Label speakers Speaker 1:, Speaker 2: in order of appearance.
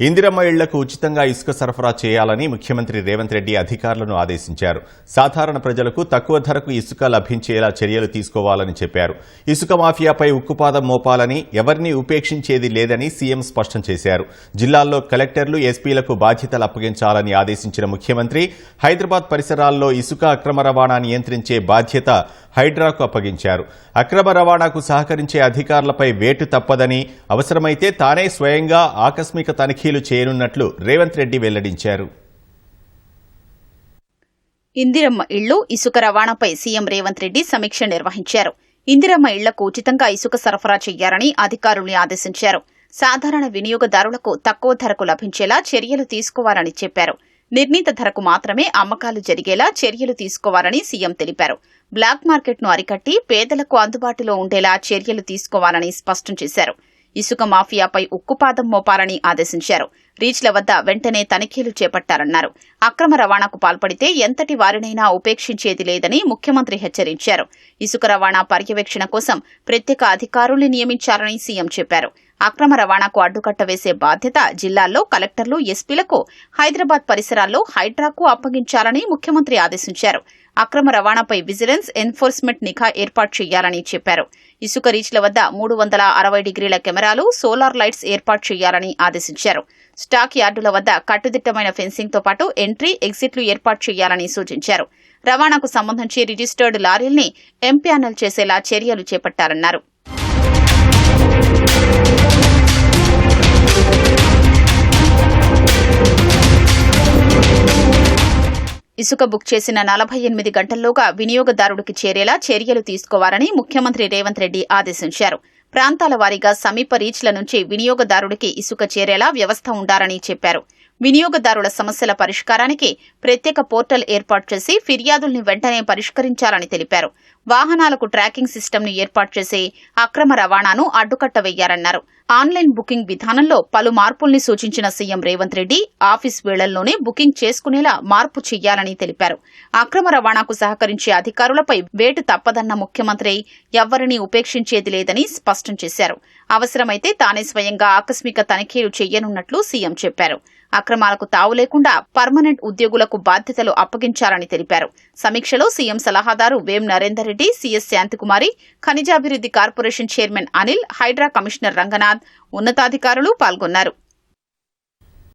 Speaker 1: ఇందిరమ్మ ఇళ్ళకు ఉచితంగా ఇసుక సరఫరా చేయాలని ముఖ్యమంత్రి రేవంత్ రెడ్డి అధికారులను ఆదేశించారు. సాధారణ ప్రజలకు తక్కువ ధరకు ఇసుక లభించేలా చర్యలు తీసుకోవాలని చెప్పారు. ఇసుక మాఫియాపై ఉక్కుపాదం మోపాలని ఎవరిని ఉపేక్షించేది లేదని సీఎం స్పష్టం చేశారు. జిల్లాల్లో కలెక్టర్లు ఎస్పీలకు బాధ్యతలు అప్పగించాలని ఆదేశించిన ముఖ్యమంత్రి హైదరాబాద్ పరిసరాల్లో ఇసుక అక్రమ రవాణా నియంత్రించే బాధ్యత హైడ్రాకు అప్పగించారు. అక్రమ రవాణాకు సహకరించే అధికారులపై వేటు తప్పదని అవసరమైతే తానే స్వయంగా ఆకస్మిక తనిఖీలు చేయనున్నట్లు రేవంత్ రెడ్డి వెల్లడించారు.
Speaker 2: ఇందిరమ్మ ఇళ్ళు ఇసుక రవాణాపై సీఎం రేవంత్ రెడ్డి సమీక్ష నిర్వహించారు. ఇందిరమ్మ ఇళ్ళకు ఉచితంగా ఇసుక సరఫరా చేయాలని అధికారుల్ని ఆదేశించారు. సాధారణ వినియోగదారులకు తక్కువ ధరకు లభించేలా చర్యలు తీసుకోవాలని చెప్పారు. నిర్ణీత ధరకు మాత్రమే అమ్మకాలు జరిగేలా చర్యలు తీసుకోవాలని సీఎం తెలిపారు. బ్లాక్ మార్కెట్ను అరికట్టి పేదలకు అందుబాటులో ఉండేలా చర్యలు తీసుకోవాలని స్పష్టం చేశారు. ఇసుక మాఫియాపై ఉక్కుపాదం మోపాలని ఆదేశించారు. రీచ్ల వద్ద వెంటనే తనిఖీలు చేపట్టారన్నారు. అక్రమ రవాణాకు పాల్పడితే ఎంతటి వారినైనా ఉపేక్షించేది లేదని ముఖ్యమంత్రి హెచ్చరించారు. ఇసుక రవాణా పర్యవేక్షణ కోసం ప్రత్యేక అధికారుల్ని నియమించారని సీఎం చెప్పారు. అక్రమ రవాణాకు అడ్డుకట్ట వేసే బాధ్యత జిల్లాల్లో కలెక్టర్లు ఎస్పీలకు హైదరాబాద్ పరిసరాల్లో హైడ్రాకు అప్పగించాలని ముఖ్యమంత్రి ఆదేశించారు. అక్రమ రవాణాపై విజిలెన్స్ ఎన్ఫోర్స్మెంట్ నిఘా ఏర్పాటు చేయాలని చెప్పారు. ఇసుక రీచ్ల వద్ద మూడు వందల అరవై డిగ్రీల కెమెరాలు సోలార్ లైట్స్ ఏర్పాటు చేయాలని ఆదేశించారు. స్టాక్ యార్డుల వద్ద కట్టుదిట్టమైన ఫెన్సింగ్తో పాటు ఎంట్రీ ఎగ్జిట్లు ఏర్పాటు చేయాలని సూచించారు. రవాణాకు సంబంధించి రిజిస్టర్డ్ లారీల్ని ఎంప్యానల్ చేసేలా చర్యలు చేపట్టారన్నారు. ఇసుక బుక్ చేసిన నలభై ఎనిమిది గంటల్లోగా వినియోగదారుడికి చేరేలా చర్యలు తీసుకోవాలని ముఖ్యమంత్రి రేవంత్ రెడ్డి ఆదేశించారు. ప్రాంతాల వారీగా సమీప రీచ్ల నుంచి వినియోగదారుడికి ఇసుక చేరేలా వ్యవస్థ ఉండాలని చెప్పారు. వినియోగదారుల సమస్యల పరిష్కారానికి ప్రత్యేక పోర్టల్ ఏర్పాటు చేసి ఫిర్యాదుల్ని వెంటనే పరిష్కరించాలని తెలిపారు. వాహనాలకు ట్రాకింగ్ సిస్టమ్ను ఏర్పాటు చేసి అక్రమ రవాణాను అడ్డుకట్టవేయారన్నారు ఆన్లైన్ బుకింగ్ విధానంలో పలు మార్పుల్ని సూచించిన సీఎం రేవంత్ రెడ్డి ఆఫీస్ వేళల్లోనే బుకింగ్ చేసుకునేలా మార్పు చేయాలని తెలిపారు. అక్రమ రవాణాకు సహకరించే అధికారులపై వేటు తప్పదన్న ముఖ్యమంత్రి ఎవరినీ ఉపేక్షించేది లేదని స్పష్టం చేశారు. అవసరమైతే తానే స్వయంగా ఆకస్మిక తనిఖీలు చేయనున్నట్లు సీఎం చెప్పారు. అక్రమాలకు తావు లేకుండా పర్మనెంట్ ఉద్యోగులకు బాధ్యతలు అప్పగించాలని తెలిపారు. సమీక్షలో సీఎం సలహాదారు Vem Narender Reddy CS Shanti Kumari ఖనిజాభివృద్ది corporation chairman Anil Hydraa commissioner Ranganath ఉన్నతాధికారులు పాల్గొన్నారు.